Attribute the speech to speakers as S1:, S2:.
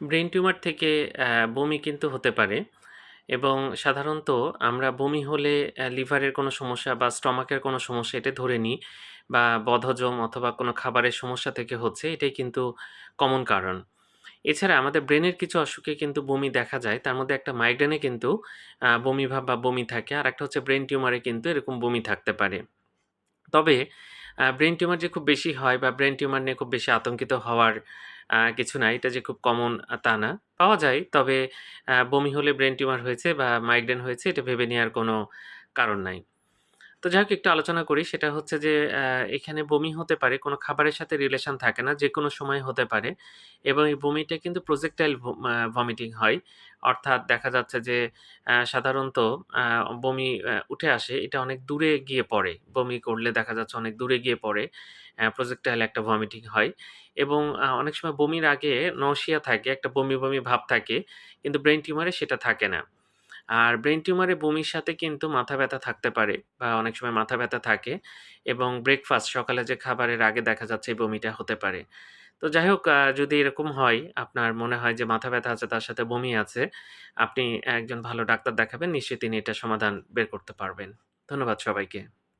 S1: Brain tumour থেকে বমি কিন্তু হতে পারে এবং সাধারণত আমরা বমি হলে লিভারের কোনো সমস্যা বা স্টমাকের কোনো সমস্যা এটা ধরে নিই বা বদহজম অথবা কোনো খাবারের সমস্যা থেকে হচ্ছে এটাই কিন্তু কমন কারণ। এছাড়া আমাদের ব্রেনের কিছু অসুখে কিন্তু বমি দেখা যায়। তার মধ্যে একটা মাইগ্রেনে কিন্তু বমি ভাব বা বমি থাকে। আর একটা হচ্ছে ব্রেন টিউমারে কিন্তু এরকম বমি থাকতে পারে। তবে ব্রেন টিউমার যে খুব বেশি হয় বা ব্রেন টিউমার নিয়ে খুব বেশি আতঙ্কিত হওয়ার কিছু না, এটা যে খুব কমন তা না। পাওয়া যায়। তবে বমি হলে ব্রেন টিউমার হয়েছে বা মাইগ্রেন হয়েছে, এটা ভেবে নেওয়ার কোনো কারণ নাই। তো যাই হোক একটু আলোচনা করি সেটা হচ্ছে যে এখানে বমি হতে পারে কোনো খাবারের সাথে রিলেশন থাকে না। যে কোনো সময় হতে পারে এবং এই বমিটা কিন্তু প্রজেক্টাইল ভমিটিং হয়। অর্থাৎ দেখা যাচ্ছে যে সাধারণত বমি উঠে আসে এটা অনেক দূরে গিয়ে পড়ে। বমি করলে দেখা যাচ্ছে অনেক দূরে গিয়ে পড়ে। প্রজেক্টাইল একটা ভমিটিং হয় এবং অনেক সময় বমির আগে নওশিয়া থাকে, একটা বমি, বমি ভাব থাকে। কিন্তু ব্রেন টিউমারে সেটা থাকে না। আর ব্রেন টিউমারে বমির সাথে কিন্তু মাথা ব্যথা থাকতে পারে বা অনেক সময় মাথা ব্যথা থাকে এবং ব্রেকফাস্ট সকালে যে খাবারের আগে দেখা যাচ্ছে এই বমিটা হতে পারে। তো যাই হোক যদি এরকম হয়, আপনার মনে হয় যে মাথা ব্যথা আছে তার সাথে বমি আছে, আপনি একজন ভালো ডাক্তার দেখাবেন। নিশ্চয়ই তিনি এটা সমাধান বের করতে পারবেন। ধন্যবাদ সবাইকে।